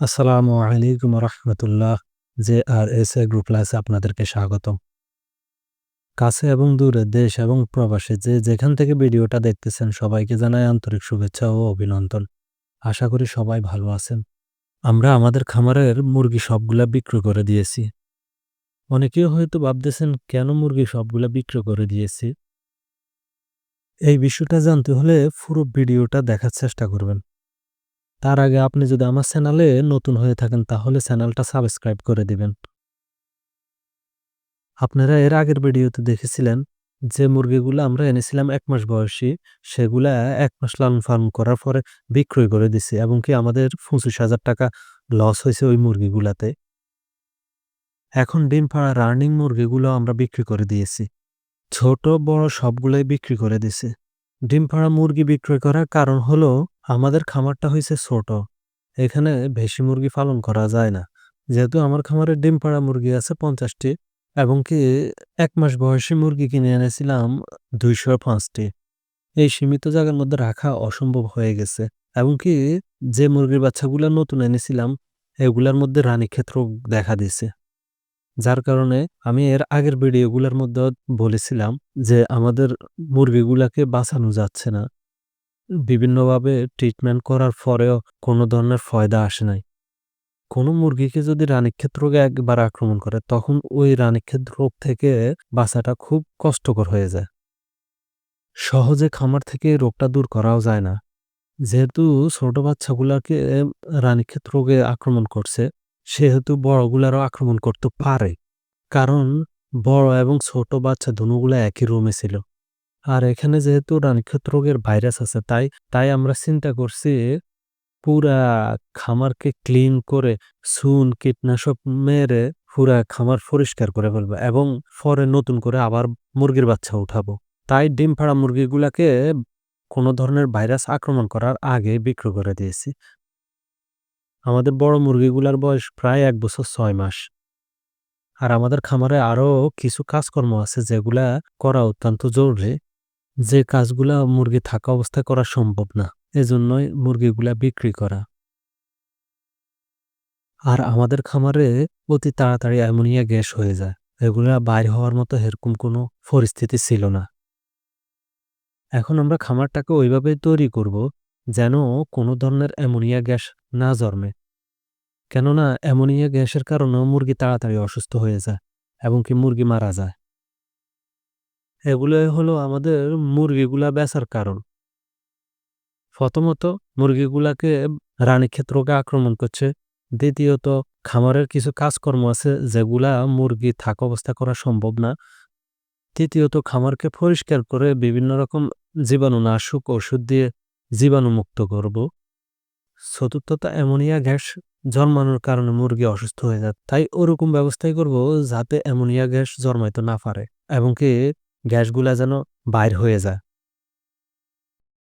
আসসালামু আলাইকুম রহমতুল্লাহ, J R S A group ক্লাসে আপনাদেরকে স্বাগতম। কাছে এবং দূরে দেশ এবং প্রবাসে যে যেখান থেকে ভিডিওটা দেখতেছেন সবাইকে জানাই আন্তরিক শুভেচ্ছা ও অভিনন্দন। আশা করি সবাই ভালো আছেন। আমরা আমাদের খামারের মুরগি সবগুলা বিক্রি করে দিয়েছি। অনেকেই হয়তো ভাবতেছেন, কেন মুরগি সবগুলা বিক্রি করে দিয়েছি? এই বিষয়টা জানতে হলে পুরো ভিডিওটা দেখার চেষ্টা করবেন। তার আগে আপনি যদি আমার চ্যানেলে নতুন হয়ে থাকেন, তাহলে চ্যানেলটা সাবস্ক্রাইব করে দিবেন। আপনারা এর আগের ভিডিওতে দেখেছিলেন যে মুরগিগুলো আমরা এনেছিলাম এক মাস বয়সী, সেগুলা এক মাস লালন পালন করার পরে বিক্রয় করে দিছি এবং কি আমাদের পঁচিশ হাজার টাকা লস হয়েছে ওই মুরগিগুলাতে। এখন ডিম পাড়া রানিং মুরগিগুলো আমরা বিক্রি করে দিয়েছি। ছোট, বড় সবগুলোই বিক্রি করে দিছি। ডিম পাড়া মুরগি বিক্রয় করার কারণ হলো আমাদের খামারটা হয়েছে ছোট। এখানে বেশি মুরগি পালন করা যায় না। যেহেতু আমার খামারে ডিম পাড়া মুরগি আছে পঞ্চাশটি, এবং কি এক মাস বয়সী মুরগি কিনে এনেছিলাম দুইশো পাঁচটি। এই সীমিত জায়গার মধ্যে রাখা অসম্ভব হয়ে গেছে। এবং কি যে মুরগির বাচ্চাগুলো নতুন এনেছিলাম, এগুলার মধ্যে রানীক্ষেত্র দেখা দিছে যার কারণে আমি এর আগের ভিডিওগুলোর মধ্যে বলেছিলাম যে আমাদের মুরগিগুলাকে বাঁচানো যাচ্ছে না। বিভিন্নভাবে ট্রিটমেন্ট করার পরেও কোনো ধরনের ফয়দা আসে নাই। কোনো মুরগিকে যদি রানীক্ষেত রোগে একবার আক্রমণ করে, তখন ওই রানীক্ষেত রোগ থেকে বাঁচাটা খুব কষ্টকর হয়ে যায়। সহজে খামার থেকে রোগটা দূর করাও যায় না। যেহেতু ছোট বাচ্চাগুলাকে রানীক্ষেত রোগে আক্রমণ করছে, সেহেতু বড়গুলারও আক্রমণ করতে পারে। কারণ বড় এবং ছোট বাচ্চা দুগুলো একই রুমে ছিল। আর এখানে যেহেতু রানীক্ষেত রোগের ভাইরাস আছে, তাই তাই আমরা চিন্তা করছি পুরা খামারকে ক্লিন করে সুন কীটনাশক মেরে পুরা খামার পরিষ্কার করে ফেলব এবং পরে নতুন করে আবার মুরগির বাচ্চা উঠাবো। তাই ডিম ফাড়া মুরগিগুলাকে কোনো ধরনের ভাইরাস আক্রমণ করার আগে বিক্রি করে দিয়েছি। আমাদের বড় মুরগিগুলার বয়স প্রায় এক বছর ছয় মাস। আর আমাদের খামারে আরও কিছু কাজকর্ম আছে যেগুলা করা অত্যন্ত জরুরি। যে কাজগুলা মুরগি থাকা অবস্থায় করা সম্ভব না, এজন্যই মুরগিগুলা বিক্রি করা। আর আমাদের খামারে অতি তাড়াতাড়ি অ্যামোনিয়া গ্যাস হয়ে যায়, এগুলা বাইর হওয়ার মতো এরকম কোনো পরিস্থিতি ছিল না। এখন আমরা খামারটাকে ওইভাবে তৈরি করব, যেন কোনো ধরনের অ্যামোনিয়া গ্যাস না জন্মে। কেননা অ্যামোনিয়া গ্যাসের কারণেও মুরগি তাড়াতাড়ি অসুস্থ হয়ে যায়, এবং কি মুরগি মারা যায়। এগুলোই হলো আমাদের মুরগিগুলা বেচার কারণ। প্রথমত, মুরগিগুলাকে রানীক্ষেত রোগে আক্রমণ করছে। দ্বিতীয়ত, খামারের কিছু কাজকর্ম আছে যেগুলা মুরগি থাকা অবস্থা করা সম্ভব না। তৃতীয়ত, খামারকে পরিষ্কার করে বিভিন্ন রকম জীবাণুনাশক ওষুধ দিয়ে জীবাণুমুক্ত করব। চতুর্থত, অ্যামোনিয়া গ্যাস জন্মানোর কারণে মুরগি অসুস্থ হয়ে যায়। তাই ওরকম ব্যবস্থাই করব যাতে অ্যামোনিয়া গ্যাস জন্মাইতে না পারে। এবং কি গ্যাসগুলা যেন বাইর হয়ে যায়।